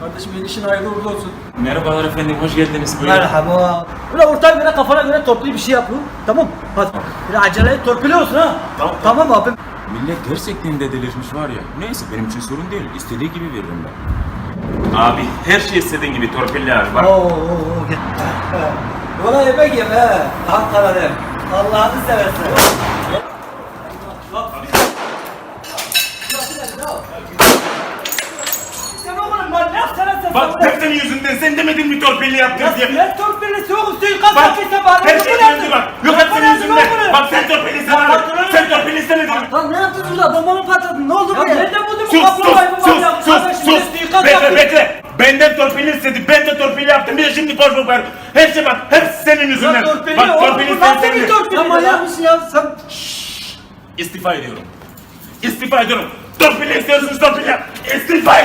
Kardeşim yeni işin hayırlı uğurlu olsun. Merhabalar efendim, hoş geldiniz. Buyurun. Merhaba. Böyle ortaya göre kafana göre torpili bir şey yap lan. Tamam. Hadi. Böyle acele torpili olsun ha. Tamam. Tamam abim. Millet gerçekten de delirmiş var ya. Neyse benim için sorun değil. İstediği gibi veririm ben. Abi her şey istediğin gibi torpilli abi bak. Oo, oo, oo, git. Yola yemek yeme. Ankara'da. Allah'ını seversen. Sen oğlum ben ne yapsana sen? Bak hep senin yüzünden sen demedin mi torpilli yaptın diye. Ne torpilisi yok suikast Bak yaptıysa bari. her şey döndü bak. Yok hep senin yüzünden. Bak sen torpilli istemedin. Sen torpilli istemedin. Lan ne yaptın burada? Bombanı patladın. Ne oldu Ya buraya? nereden buldun bu Sus kaplumbağayı sus bu sus manyak? sus sus. bir suikast Bekle bekle. Benden torpilli istedi. Ben de torpilli yaptım. Bir de şimdi ver. Her şey bak. Hep senin yüzünden. torpilli Bak oğlum, torpilli bu nasıl sen bir senin. torpilli? Ya manyak mısın ya? Sen İstifa ediyorum. İstifa ediyorum. Torpilli istiyorsunuz torpilli. İstifa.